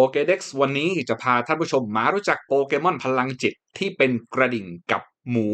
โปเกเด็กซ์วันนี้จะพาท่านผู้ชมมารู้จักโปเกมอนพลังจิตที่เป็นกระดิ่งกับหมู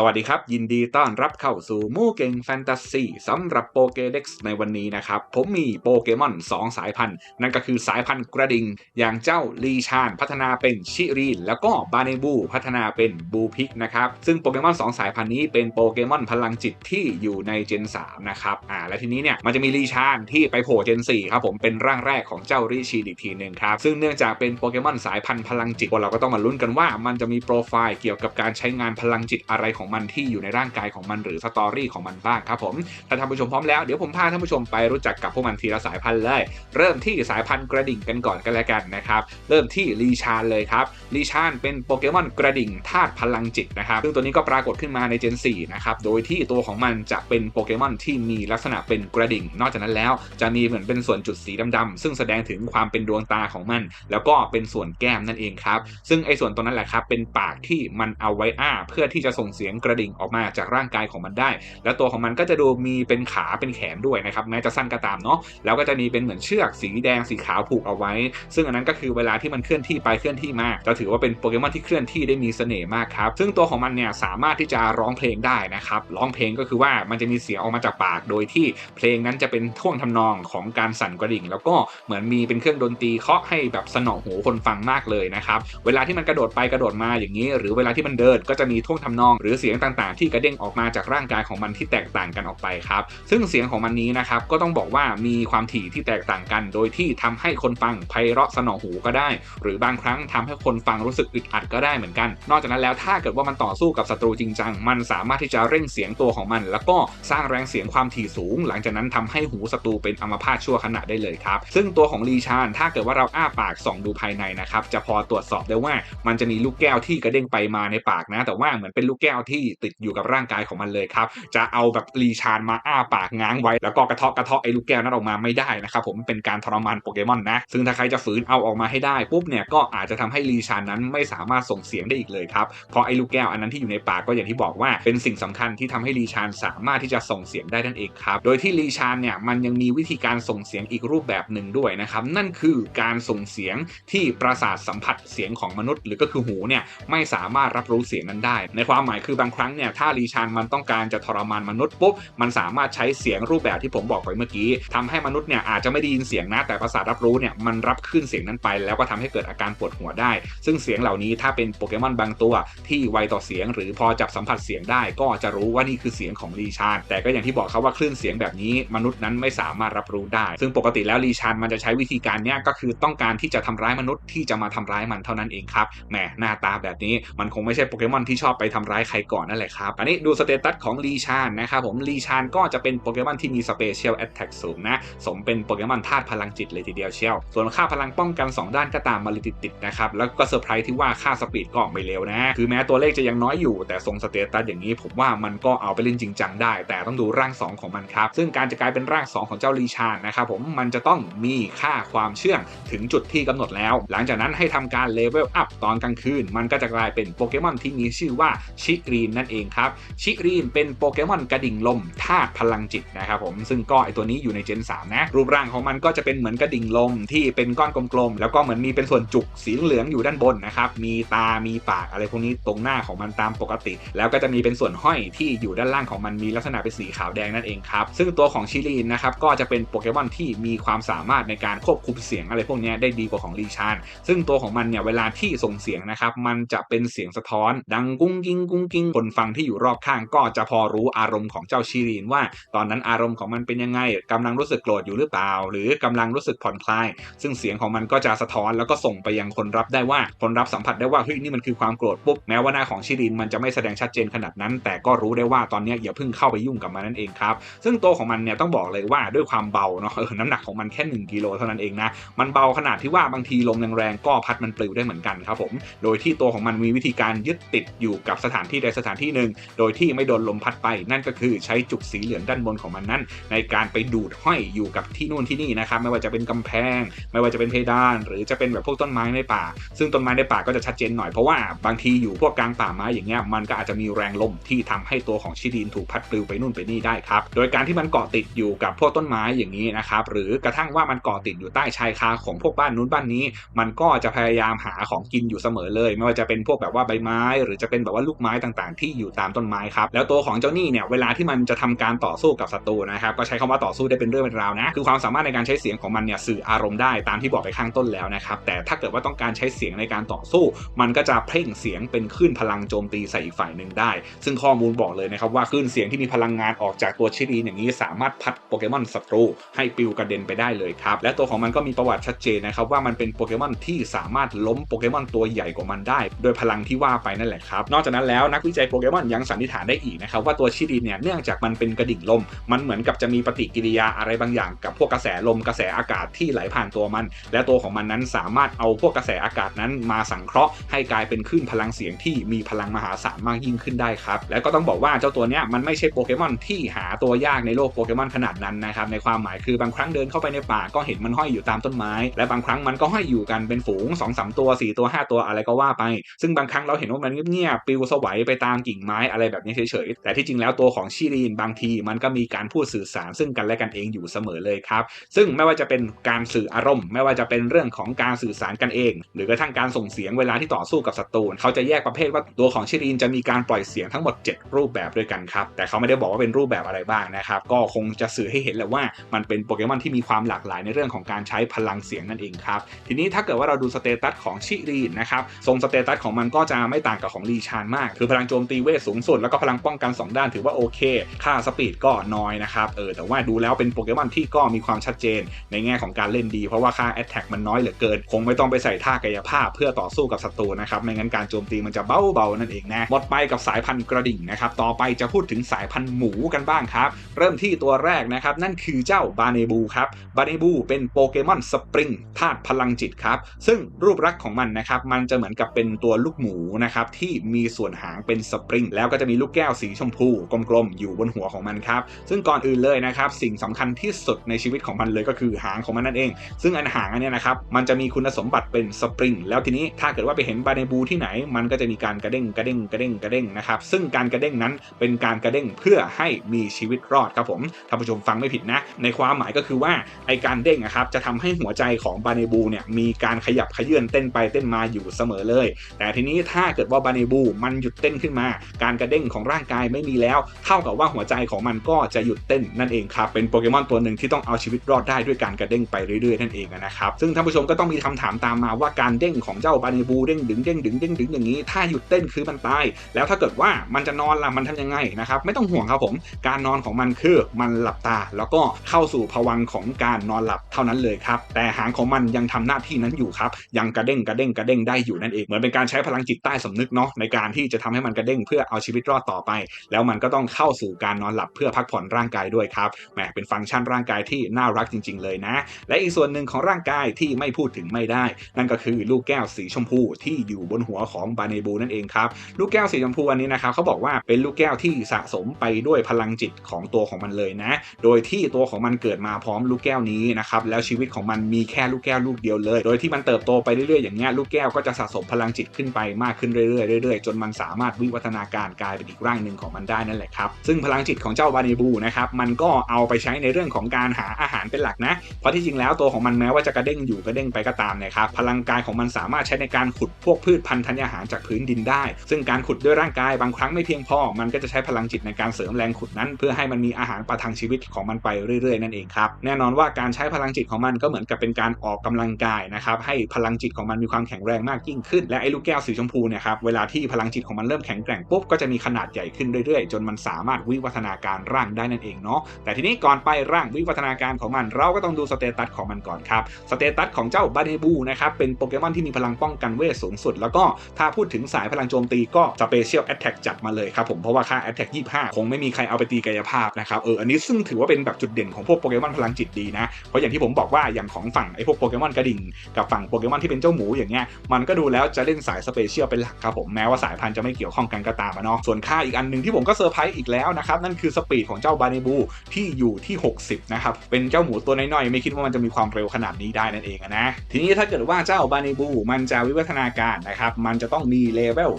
สวัสดีครับ ยินดีต้อนรับเข้าสู่มู่เก่งแฟนตาซีสำหรับโปเกเด็กซ์ในวันนี้นะครับ ผมมีโปเกมอน 2 สายพันธุ์ นั่นก็คือสายพันธุ์กระดิ่ง อย่างเจ้าลีชานพัฒนาเป็นชิรีน แล้วก็บาเนบูพัฒนาเป็นบูพิกนะครับ ซึ่งโปเกมอน 2 สายพันธุ์นี้เป็นโปเกมอนพลังจิตที่อยู่ในเจน 3 นะครับอ่าและทีนี้เนี่ยมันจะมีลีชานที่ไปโผล่เจน 4 ครับผมเป็นร่างแรกของเจ้าริชีอีกทีหนึ่งครับซึ่งเนื่องจากเป็นโปเกมอนสายพันธุ์พลังจิตพวกเราก็ต้องมาลุ้นกันว่า มันจะมีโปรไฟล์เกี่ยวกับการใช้งานพลังจิตอะไรของมันที่อยู่ในร่างกายของมันหรือสตอรี่ของมันบ้างครับผมถ้าท่านผู้ชมพร้อมแล้วเดี๋ยวผมพาท่านผู้ชมไปรู้จักกับพวกมันทีละสายพันธุ์เลย เริ่มที่สายพันธุ์กระดิ่งกันก่อนกันแล้วกันนะครับเริ่มที่ลีชานเลยครับลีชานเป็นโปเกมอนกระดิ่งธาตุพลังจิตนะครับซึ่งตัวนี้ก็ปรากฏขึ้นมาในเจน4นะครับโดยที่ตัวของมันจะเป็นโปเกมอนที่มีลักษณะเป็นกระดิ่ง นอกจากนั้นแล้วจะมีเหมือนเป็นส่วนจุดสีดำๆซึ่งแสดงถึงความเป็นดวงตาของมัน แล้วก็เป็นส่วนแก้มนั่นเองครับซึ่งไอ้ส่วนตรงนั้นแหละครับเป็นปากที่มันเอาไว้อ้า เพื่อที่จะส่งเสียงกระดิ่งออกมาจากร่างกายของมันได้ แล้วตัวของมันก็จะดูมีเป็นขาเป็นแขนด้วยนะครับแม้จะสั้นก็ตามเนาะแล้วก็จะมีเป็นเหมือนเชือกสีแดงสีขาวผูกเอาไว้ ซึ่งอันนั้นก็คือเวลาที่มันเคลื่อนที่ไปเคลื่อนที่มาจะถือว่าเป็นโปเกมอนที่เคลื่อนที่ได้มีเสน่ห์มากครับซึ่งตัวของมันเนี่ยสามารถที่จะร้องเพลงได้นะครับร้องเพลงก็คือว่ามันจะมีเสียงออกมาจากปาก โดยที่เพลงนั้นจะเป็นท่วงทำนองของการสั่นกระดิ่ง แล้วก็เหมือนมีเป็นเครื่องดนตรีเคาะให้แบบสนองหูคนฟังมากเลยนะครับเวลาที่มันกระโดดไปกระโดดมาอย่างนี้ หรือเวลาที่มันเดินก็จะมีท่วงทำนอง หรือเสียงต่างๆ ที่กระเด้งออกมาจากร่างกายของมันที่แตกต่างกันออกไปครับ ซึ่งเสียงของมันนี้นะครับก็ต้องบอกว่ามีความถี่ที่แตกต่างกัน โดยที่ทำให้คนฟังไพเราะสนองหูก็ได้ หรือบางครั้งทำให้คนฟังรู้สึกอึดอัดก็ได้เหมือนกัน นอกจากนั้นแล้วถ้าเกิดว่ามันต่อสู้กับศัตรูจริงจังมันสามารถที่จะเร่งเสียงตัวของมัน แล้วก็สร้างแรงเสียงความถี่สูง หลังจากนั้นทำให้หูศัตรูเป็นอัมพาตชั่วขณะได้เลยครับซึ่งตัวของลีชาน ถ้าเกิดว่าเราอ้าปากส่องดูภายในนะครับจะพอตรวจสอบได้ว่ามันจะมีลูกแก้วที่กระเด้งไปมาในปากนะ แต่ว่าเหมือนเป็นลูกแก้วที่ติดอยู่กับร่างกายของมันเลยครับ จะเอาแบบลีชานมาอ้าปากง้างไว้ แล้วก็กระเทาะกระเทาะไอ้ลูกแก้วนั้นออกมาไม่ได้นะครับผมเป็นการทรมานโปเกมอนนะ ซึ่งถ้าใครจะฝืนเอาออกมาให้ได้ปุ๊บเนี่ยก็อาจจะทำให้ลีชานนั้นไม่สามารถส่งเสียงได้อีกเลยครับเพราะไอ้ลูกแก้วอันนั้นที่อยู่ในปากก็อย่างที่บอกว่า เป็นสิ่งสำคัญที่ทำให้ลีชานสามารถที่จะส่งเสียงได้นั่นเองครับโดยที่ลีชานเนี่ยมันยังมีวิธีการส่งเสียงอีกรูปแบบหนึ่งด้วยนะครับนั่นคือการส่งเสียงที่ประสาทสัมผัสเสียงของมนุษย์ หรือก็คือหูเนี่ยไม่สามารถรับรู้เสียงนั้นได้ ในความหมายคือบางครั้งเนี่ยถ้าลีชานมันต้องการจะทรมานมนุษย์ปุ๊บมันสามารถใช้เสียงรูปแบบที่ผมบอกไปเมื่อกี้ทำให้มนุษย์เนี่ยอาจจะไม่ได้ยินเสียงนะแต่ประสาทรับรู้เนี่ยมันรับคลื่นเสียงนั้นไป แล้วก็ทำให้เกิดอาการปวดหัวได้ ซึ่งเสียงเหล่านี้ถ้าเป็นโปเกมอนบางตัว ที่ไวต่อเสียง หรือพอจับสัมผัสเสียงได้ ก็จะรู้ว่านี่คือเสียงของลีชานแต่ก็อย่างที่บอกครับว่าคลื่นเสียงแบบนี้ มนุษย์นั้นไม่สามารถรับรู้ได้ ซึ่งปกติแล้วลีชานมันจะใช้วิธีการเนี้ยก็คือต้องการที่จะทำร้ายมนุษย์ที่จะมาทำร้ายมันเท่านั้นเองครับแหมหน้าตาแบบนี้มันคงไม่ใช่โปเกมอนที่ชอบไปทำร้ายใครก่อนนั่นแหละครับ อันนี้ดูสเตตัสของลีชานนะครับผมลีชานก็จะเป็นโปเกมอนที่มีสเปเชียลแอตแทกสูงนะ สมเป็นโปเกมอนธาตุพลังจิตเลยทีเดียวเชียว ส่วนค่าพลังป้องกัน 2 ด้านก็ตามมาเลยติดๆนะครับ แล้วก็เซอร์ไพรส์ที่ว่าค่าสปีดก็ไม่เร็วนะ คือแม้ตัวเลขจะยังน้อยอยู่ แต่ทรงสเตตัสอย่างนี้ผมว่ามันก็เอาไปเล่นจริงจังได้ แต่ต้องดูร่าง 2 ของมันครับ ซึ่งการจะกลายเป็นร่าง 2 ของเจ้าลีชานนะครับผม มันจะต้องมีค่าความเชื่องถึงจุดที่กำหนดแล้ว หลังจากนั้นให้ทำการเลเวลอัพตอนกลางคืน มันก็จะกลายเป็นโปเกมอนที่มีชื่อว่าชิรีนนั่นเองครับชิรีนเป็นโปเกมอนกระดิ่งลมธาตุพลังจิตนะครับผมซึ่งก็ไอตัวนี้อยู่ในเจน 3 นะ รูปร่างของมันก็จะเป็นเหมือนกระดิ่งลมที่เป็นก้อนกลมๆ แล้วก็เหมือนมีเป็นส่วนจุกสีเหลืองอยู่ด้านบนนะครับมีตา มีปากอะไรพวกนี้ตรงหน้าของมันตามปกติ แล้วก็จะมีเป็นส่วนห้อยที่อยู่ด้านล่างของมันมีลักษณะเป็นสีขาวแดงนั่นเองครับซึ่งตัวของชิลีนนะครับก็จะเป็นโปเกมอนที่มีความสามารถในการควบคุมเสียงอะไรพวกนี้ได้ดีกว่าของลีชานซึ่งตัวของมันเนี่ยเวลาที่ส่งเสียงนะครับมันจะเป็นเสียงสะท้อน ดังกุ้งกิ้งกุ้งกิ้งคนฟังที่อยู่รอบข้างก็จะพอรู้อารมณ์ของเจ้าชิลีนว่า ตอนนั้นอารมณ์ของมันเป็นยังไงกำลังรู้สึกโกรธอยู่หรือเปล่า หรือกำลังรู้สึกผ่อนคลาย ซึ่งเสียงของมันก็จะสะท้อนแล้วก็ส่งไปยังคนรับได้ว่าคนรับสัมผัสได้ว่าเฮ้ยนี่มันคือความโกรธปุ๊บแม้ว่าหน้าของชิรินมันจะไม่แสดงชัดเจนขนาดนั้น แต่ก็รู้ได้ว่าตอนนี้อย่าเพิ่งเข้าไปยุ่งกับมันนั่นเองครับซึ่งตัวของมันเนี่ยต้องบอกเลยว่าด้วยความเบาเนาะเออน้ำหนักของมันแค่1กิโลเท่านั้นเองนะมันเบาขนาดที่ว่าบางทีลมแรงๆก็พัดมันปลิวได้เหมือนกันครับผมโดยที่ตัวของมันมีวิธีการยึดติดอยู่กับสถานที่ใดสถานที่หนึ่ง โดยที่ไม่โดนลมพัดไป นั่นก็คือใช้จุกสีเหลืองด้านบนของมันนั้น ในการไปดูดห้อยอยู่กับที่นู่นที่นี่นะครับไม่ว่าจะเป็นกำแพง ไม่ว่าจะเป็นเพดาน หรือจะเป็นแบบพวกต้นไม้ในป่า ซึ่งต้นไม้ในป่าก็จะชัดเจนหน่อยเพราะว่าบางทีอยู่พวกกลางป่าไม้อย่างเงี้ยมันก็อาจจะมีแรงลมที่ทำให้ตัวของชิลีนถูกพัดปลิวไปนู่นไปนี่ได้ครับโดยการที่มันเกาะติดอยู่กับพวกต้นไม้อย่างนี้นะครับหรือกระทั่งว่ามันเกาะติดอยู่ใต้ชายคาของพวกบ้านนู้นบ้านนี้ มันก็จะพยายามหาของกินอยู่เสมอเลย ไม่ว่าจะเป็นพวกแบบว่าใบไม้ หรือจะเป็นแบบว่าลูกไม้ต่างๆ ที่อยู่ตามต้นไม้ครับแล้วตัวของเจ้านี่เนี่ยเวลาที่มันจะทำการต่อสู้กับศัตรูนะครับก็ใช้คำว่าต่อสู้ได้เป็นเรื่องเป็นราวนะคือความสามารถในการใช้เสียงของมันเนี่ยสื่ออารมณ์ได้ตามที่บอกไปข้างต้นแล้วนะครับแต่ถ้าเกิดว่าต้องการใช้เสียงในการต่อสู้ มันก็จะเพ่งเสียงเป็นคลื่นพลังโจมตีใส่อีกฝ่ายหนึ่งได้ ซึ่งข้อมูลบอกเลยนะครับว่าคลื่นเสียงที่มีพลังงานออกจากตัวชิลีอย่างนี้สามารถพัดโปเกมอนศัตรูให้ปลิวกระเด็นไปได้เลยครับและตัวของมันก็มีประวัติชัดเจนนะครับว่ามันเป็นโปเกมอนที่สามารถล้มโปเกมอนตัวใหญ่กว่ามันได้ โดยพลังที่ว่าไปนั่นแหละครับนอกจากนั้นแล้วนักวิจัยโปเกมอนยังสันนิษฐานได้อีกนะครับว่าตัวชิลีนเนี่ยเนื่องจากมันเป็นกระดิ่งลม มันเหมือนกับจะมีปฏิกิริยาอะไรบางอย่างกับพวกกระแสลมกระแสอากาศที่ไหลผ่านตัวมัน และตัวของมันนั้นสามารถเอาพวกกระแสอากาศนั้นมาสังเคราะห์ให้กลายเป็นคลื่นพลังเสียงที่มีพลังมหาศาลมากยิ่งขึ้นได้ครับและก็ต้องบอกว่าเจ้าตัวเนี้ยมันไม่ใช่โปเกมอนที่หาตัวยากในโลกโปเกมอนขนาดนั้นนะครับในความหมายคือบางครั้งเดินเข้าไปในป่าก็เห็นมันห้อยอยู่ตามต้นไม้ และบางครั้งมันก็ห้อยอยู่กันเป็นฝูง2อสตัว 4 ตัว 5 ตัวอะไรก็ว่าไป ซึ่งบางครั้งเราเห็นว่ามันเงียบๆปิวสวัยไปตามกิ่งไม้อะไรแบบนี้เฉยๆ แต่ที่จริงแล้วตัวของชิรีนบางทีมันก็มีการพูดสื่อสารซึ่งกันและกันเองอยู่เสมอเลยครับ ซึ่งไม่ว่าจะเป็นการสื่ออารมณ์ ไม่ว่าจะเป็นเรื่องของการสื่อสารกันเอง หรือกระทั่งการส่งเสียงเวลาที่ต่อสู้กับศัตรูเขาจะแยกประเภทว่าตัวของชิรีนจะมีการปล่อยเสียงทั้งหมด 7 รูปแบบด้วยกันครับ แต่เขาไม่ได้บอกว่าเป็นรูปแบบอะไรบ้างนะครับ ก็คงจะสื่อให้เห็นแหละว่ามันเป็นโปเกมอนที่มีความหลากหลายในเรื่องของการใช้พลังเสียงนั่นเองครับ ทีนี้ถ้าเกิดว่าเราดูสเตตัสของชิรีนนะครับ ทรงสเตตัสของมันก็จะไม่ต่างกับของลีชานมาก คือพลังโจมตีเวทสูงสุด แล้วก็พลังป้องกัน 2 ด้านถือว่าโอเค ค่าสปีดก็น้อยนะครับเออแต่ว่าดูแล้วเป็นโปเกมอนที่ก็มีความชัดเจนในแง่ของการเล่นดี เพราะว่าค่าแอตแทกมันน้อยเหลือเกิน คงไม่ต้องไปใส่ท่ากายภาพเพื่อต่อสู้กับศัตรูนะครับไม่งั้นการโจมตีมันจะเบาๆนั่นเองนะหมดไปกับสายพันธุ์กระดิ่งนะครับต่อไปจะพูดถึงสายพันธุ์หมูกันบ้างครับเริ่มที่ตัวแรกนะครับนั่นคือเจ้าบาเนบูครับบาเนบูเป็นโปเกมอนสปริงธาตุพลังจิตครับซึ่งรูปลักษณ์ของมันนะครับมันจะเหมือนกับเป็นตัวลูกหมูนะครับที่มีส่วนหางเป็นสปริงแล้วก็จะมีลูกแก้วสีชมพูกลมๆอยู่บนหัวของมันครับ ซึ่งก่อนอื่นเลยนะครับสิ่งสำคัญที่สุดในชีวิตของมันเลยก็คือหางของมันนั่นเอง ซึ่งอันหางอันเนี้ยนะครับมันจะมีคุณสมบัติเป็นสปริงแล้วทีนี้ถ้าเกิดว่าไปเห็นบาเนบูที่ไหน มันก็จะมีการกระเด้งกระเด้งกระเด้งกระเด้งนะครับซึ่งการกระเด้งนั้นเป็นการกระเด้งเพื่อให้มีชีวิตรอดครับผมท่านผู้ชมฟังไม่ผิดนะ ในความหมายก็คือว่าไอการเด้งนะครับจะทำให้หัวใจของบาเนบูเนี่ยมีการขยับขยื่นเต้นไปเต้นมาอยู่เสมอเลย แต่ทีนี้ถ้าเกิดว่าบาเนบูมันหยุดเต้นขึ้นมา การกระเด้งของร่างกายไม่มีแล้ว เท่ากับว่าหัวใจของมันก็จะหยุดเต้นนั่นเองครับเป็นโปเกมอนตัวหนึ่งที่ต้องเอาชีวิตรอดได้ด้วยการกระเด้งไปเรื่อยๆนั่นเองนะครับซึ่งท่านผู้ชมก็ต้องมีคำถามตามมาว่าการเด้งของเจ้าบาเนบูเด้งดึงเด้งดึงเด้งดึงอย่างนี้ถ้าหยุดเต้นคือมันตาย แล้วถ้าเกิดว่ามันจะนอนล่ะมันทำยังไงนะครับไม่ต้องห่วงครับผมการนอนของมันคือมันหลับตา แล้วก็เข้าสู่ภวังของการนอนหลับเท่านั้นเลยครับแต่หางของมันยังทำหน้าที่นั้นอยู่ครับยังกระเด้งกระเด้งกระเด้งได้อยู่นั่นเองเหมือนเป็นการใช้พลังจิตใต้สำนึกเนาะในการที่จะทำให้มันกระเด้งเพื่อเอาชีวิตรอดต่อไป แล้วมันก็ต้องเข้าสู่การนอนหลับเพื่อพักผ่อนร่างกายด้วยครับแหมเป็นฟังก์ชันร่างกายที่น่ารักจริง ๆ เลยนะ และอีกส่วนหนึ่งของร่างกายที่ไม่พูดถึงไม่ได้ นั่นก็คือลูกแก้วสีชมพูที่อยู่บนหัวของบาเนบูนั่นเองครับลูกแก้วสีชมพูอันนี้นะครับเขาบอกว่าเป็นลูกแก้วที่สะสมไปด้วยพลังจิตของตัวของมันเลยนะ โดยที่ตัวของมันเกิดมาพร้อมลูกแก้วนี้นะครับแล้วชีวิตของมันมีแค่ลูกแก้วลูกเดียวเลย โดยที่มันเติบโตไปเรื่อยๆอย่างเงี้ยลูกแก้วก็จะสะสมพลังจิตขึ้นไปมากขึ้นเรื่อยๆเรื่อยๆจนมันสามารถวิวัฒนาการกลายเป็นอีกร่างหนึ่งของมันได้นั่นแหละครับ ซึ่งพลังจิตของเจ้าบาเนบูนะครับมันก็เอาไปใช้ในเรื่องของการหาอาหารเป็นหลักนะ เพราะที่จริงแล้วตัวของมันแม้ว่าจะกระเด้งอยู่กระเด้งไปก็ตามนะครับพลังกายของมันสามารถใช้ในการขุดพวกพืชพันธุ์ธัญญาหารจากพื้นดินได้ ซึ่งการขุดด้วยร่างกายบางครั้งไม่เพียงพอ มันก็จะใช้พลังจิตในการเสริมแรงขุดนั้น เพื่อให้มันมีอาหารประทังชีวิตของมันไปเรื่อยๆนั่นเองครับแน่นอนว่าการใช้พลังจิตของมันก็เหมือนกับเป็นการออกกำลังกายนะครับให้พลังจิตของมันมีความแข็งแรงมากยิ่งขึ้น และไอ้ลูกแก้วสีชมพูเนี่ยครับเวลาที่พลังจิตของมันเริ่มแข็งแกร่งปุ๊บก็จะมีขนาดใหญ่ขึ้นเรื่อยๆ จนมันสามารถวิวัฒนาการร่างได้นั่นเองเนาะแต่ทีนี้ก่อนไปร่างวิวัฒนาการของมัน เราก็ต้องดูสเตตัสของมันก่อนครับสเตตัสของเจ้าบาเนบูนะครับเป็นโปเกมอนที่มีพลังป้องกันเวทสูงสุด แล้วก็ถ้าพูดถึงสายพลังโจมตีก็สเปเชียลแอตแทกจัดมาเลยครับผมเพราะว่าค่าแอตแทก25 คงไม่มีใครเอาไปตีกายภาพนะครับเอออันนี้ซึ่งถือว่าเป็นแบบจุดเด่นของพวกโปเกมอนพลังจิตดีนะเพราะอย่างที่ผมบอกว่าอย่างของฝั่งไอ้พวกโปเกมอนกระดิ่งกับฝั่งโปเกมอนที่เป็นเจ้าหมูอย่างเงี้ยมันก็ดูแล้วจะเล่นสายสเปเชียลเป็นหลักครับผมแม้ว่าสายพันธุ์จะไม่เกี่ยวข้องกันก็ตามอะเนาะส่วนค่าอีกอันหนึ่งที่ผมก็เซอร์ไพรส์อีกแล้วนะครับนั่นคือสปีดของเจ้าบาเนบูที่อยู่ที่ 60 นะครับ เป็นเจ้าหมูตัวน้อยๆ ไม่คิดว่ามันจะมีความเร็วขนาดนี้ได้นั่นเองนะ ทีนี้ถ้าเกิดว่าเจ้าบาเนบูมันจะวิวัฒนาการนะครับ มันจะต้องมีเลเวล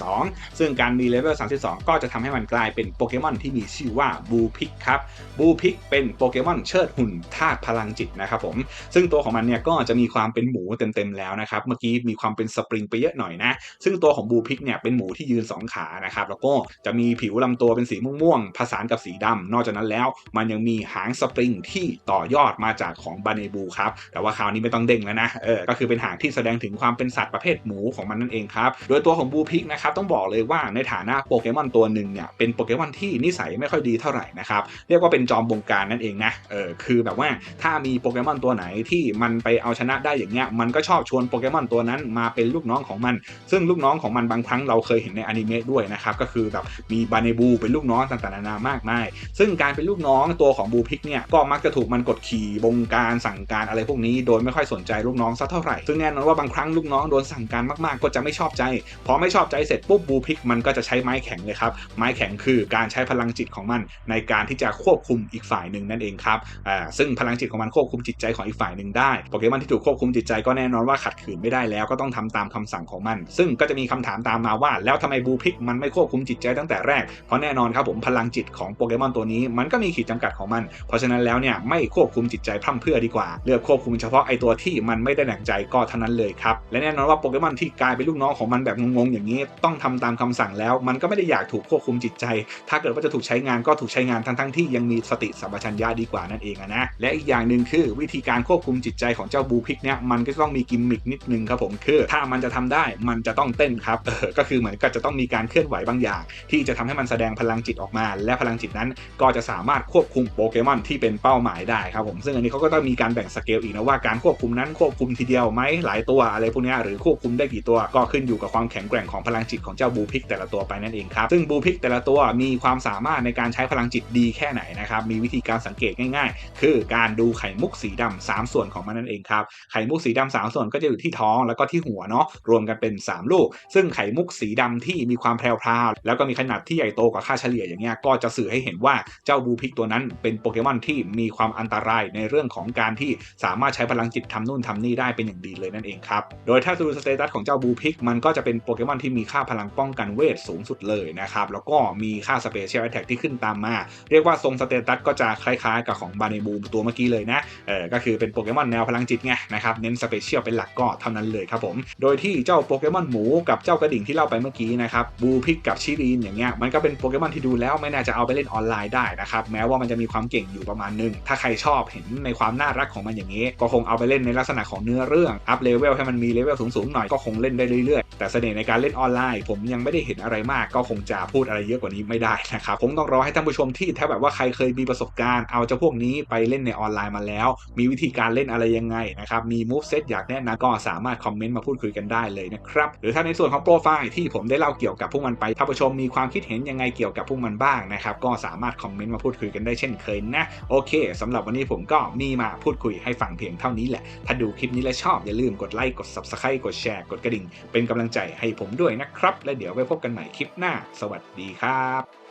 32 ซึ่งการมีเลเวล 32 ก็จะทำให้มันกลายเป็นโปเกมอนที่มีชื่อว่าบูพิกครับบูพิกเป็นโปเกมอนเชิดหุ่นธาตุพลังจิตนะครับผม ซึ่งตัวของมันเนี่ยก็จะมีความเป็นหมูเต็มๆแล้วนะครับ เมื่อกี้มีความเป็นสปริงไปเยอะหน่อยนะ ซึ่งตัวของบูพิกเนี่ยเป็นหมูที่ยืน2ขานะครับแล้วก็จะมีผิวลำตัวเป็นสีม่วงๆผสานกับสีดำนอกจากนั้นแล้ว มันยังมีหางสปริงที่ต่อยอดมาจากของบาเนบูครับแต่ว่าคราวนี้ไม่ต้องเด้งแล้วนะเออก็คือเป็นหางที่แสดงถึงความเป็นสัตว์ประเภทหมูของมันนั่นเองครับโดยตัวของบูพิกนะครับต้องบอกเลยว่าในฐานะโปเกมอนตัวหนึ่งเนี่ยเป็นโปเกมอนที่นิสัยไม่ค่อยดีเท่าไหร่นะครับเรียกว่าเป็นจอมบงการนั่นเองนะเออคือแบบว่าถ้ามีโปเกมอนตัวไหนที่มันไปเอาชนะได้อย่างเงี้ยมันก็ชอบชวนโปเกมอนตัวนั้นมาเป็นลูกน้องของมัน ซึ่งลูกน้องของมันบางครั้งเราเคยเห็นในอนิเมะด้วยนะครับก็คือแบบมีบาเนบูเป็นลูกน้องต่างๆนานามากมาย ซึ่งการเป็นลูกน้องตัวของบูพิกเนี่ยก็มักจะถูกมันกดขี่บงการสั่งการอะไรพวกนี้ โดยไม่ค่อยสนใจลูกน้องสักเท่าไหร่ซึ่งแน่นอนว่าบางครั้งลูกน้องโดนสั่งการมากๆ ก็จะไม่ชอบใจพอไม่ชอบใจเสร็จปุ๊บบูพิกมันก็จะใช้ไม้แข็งเลยครับไม้แข็งคือการใช้พลังจิตของมัน ในการที่จะควบคุมอีกฝ่ายหนึ่งนั่นเองครับอ่าซึ่งพลังจิตของมันควบคุมจิตใจของอีกฝ่ายหนึ่งได้โปเกมอนที่ถูกควบคุมจิตใจก็แน่นอนว่าขัดขืนไม่ได้แล้วก็ต้องทำตามคำสั่งของมัน ซึ่งก็จะมีคำถามตามมาว่าแล้วทำไมบูพิกมันไม่ควบคุมจิตใจตั้งแต่แรก เพราะแน่นอนครับผมพลังจิตของโปเกมอนตัวนี้ มันก็มีขีดจำกัดของมัน เพราะฉะนั้นแล้วเนี่ยไม่ควบคุมจิตใจพร่ำเพื่อดีกว่า เลือกควบคุมเฉพาะไอตัวที่มันไม่ได้ดั่งใจก็เท่านั้นเลยครับ และแน่นอนว่าโปเกมอนที่กลายเป็นลูกน้องของมันแบบงงๆอย่างนี้ ต้องทำตามคำสั่งแล้ว มันก็ไม่ได้อยากถูกควบคุมจิตใจ ถ้าเกิดว่าจะถูกใช้งานก็ถูกใช้งานทั้งๆที่ยังมีสติสัมปชัญญะดีกว่านั่นเองนะและอีกอย่างหนึ่งคือวิธีการควบคุมจิตใจของเจ้าบูพิกเนี่ยมันก็ต้องมีกิมมิกนิดนึงครับผมคือ ถ้ามันจะทำได้มันจะต้องเต้นครับเออก็คือเหมือนกับจะตองมีการเคลื่อนไหวบางอย่าง ที่จะทำให้มันแสดงพลังจิตออกมา และพลังจิตนั้นก็จะสามารถควบคุมโปเกมอนที่เป็นเป้าหมายได้ครับผมซึ่งอันนี้เขาก็ต้องมีการแบ่งสเกลอีกนะว่าการควบคุมนั้นควบคุมทีเดียวไหมหลายตัวอะไรพวกนี้หรือควบคุมได้กี่ตัวก็ขึ้นอยู่กับความแข็งแกร่งของพลังจิตของเจ้าบูพิกแต่ละตัวไปนั่นเองครับซึ่งบูพิกแต่ละตัวมีความสามารถในการใช้พลังจิตดีแค่ไหนนะครับมีวิธีการสังเกตง่ายๆ คือการดูไข่มุกสีดำสามส่วนของมันนั่นเองครับไข่มุกสีดำสามส่วนก็จะอยู่ที่ท้องแล้วก็ที่หัวเนาะรวมกันเป็น 3 ลูก ซึ่งไข่มุกสีดำที่มีความแพรวๆแล้วก็มีขนาดที่ใหญ่โตกว่าค่าเฉลี่ยอย่างเงี้ยก็จะสื่อให้เห็นว่าเจ้าบูพิกตัวนั้นเป็นโปเกมอนที่มีความอันตรายในเรื่องของการที่สามารถใช้พลังจิตทำนู่นทำนี่ได้เป็นอย่างดีเลยนั่นเองครับ โดยถ้าดูสเตตัสของเจ้าบูพิกมันก็จะเป็นโปเกมอนที่มีค่าพลังป้องกันเวทสูงสุดเลยนะครับ แล้วก็มีค่าสเปเชียลแอ t แทกที่ขึ้นตามมา เรียกว่าทรงสเตตัสก็จะคล้ายๆ กับของบาเนบูตัวเมื่อกี้เลยนะ เออก็คือเป็นโปเกมอนแนวพลังจิตไงนะครับ เน้นสเปเชียลเป็นหลักก็เท่านั้นเลยครับผม โดยที่เจ้าโปเกมอนหมูกับเจ้ากระดิ่งที่เล่าไปเมื่อกี้นะครับบูพิกกับชิรีนอย่างเงี้ยมันก็เป็นโปเกมอนที่ดูแล้วไม่น่าจะเอาไปเล่นออนไลน์ได้นะครับแม้ว่ามันจะมีความเก่งอยู่ประมาณนึง ถ้าใครชอบเห็นในความน่ารักของมันอย่างนี้ ก็คงเอาไปเล่นในลักษณะของเนื้อเรื่องอัพเลเวลให้มันมีเลเวลสูงๆหน่อยก็คงเล่นได้เรื่อยๆ แต่เสน่ห์ในการเล่นออนไลน์ ผมยังไม่ได้เห็นอะไรมาก ก็คงจะพูดอะไรเยอะกว่านี้ไม่ได้นะครับผมต้องรอให้ท่านผู้ชมที่ถ้าแบบว่าใครเคยมีประสบการณ์เอาเจ้าพวกนี้ไปเล่นในออนไลน์มาแล้ว มีวิธีการเล่นอะไรยังไงนะครับมีมูฟเซตอยากแนะนำก็สามารถคอมเมนต์มาพูดคุยกันได้เลยนะครับหรือถ้าในส่วนของโปรไฟล์ที่ผมได้เล่าเกี่ยวกับพวกมันไปท่านผู้ชมมีความคิดเห็นยังไงเกี่ยวกับพวกมันบ้างนะครับก็สามารถคอมเมนต์มาพูดคุยกันได้เช่นเคยนะโอเคสำหรับวันนี้ผมก็มีมาพูดคุยให้ฟังเพียงเท่านี้แหละ ถ้าดูคลิปนี้แล้วชอบอย่าลืมกดไลค์กด subscribe กดแชร์กดกระดิ่ง เป็นกำลังใจให้ผมด้วยนะครับ และเดี๋ยวไว้พบกันใหม่คลิปหน้า สวัสดีครับ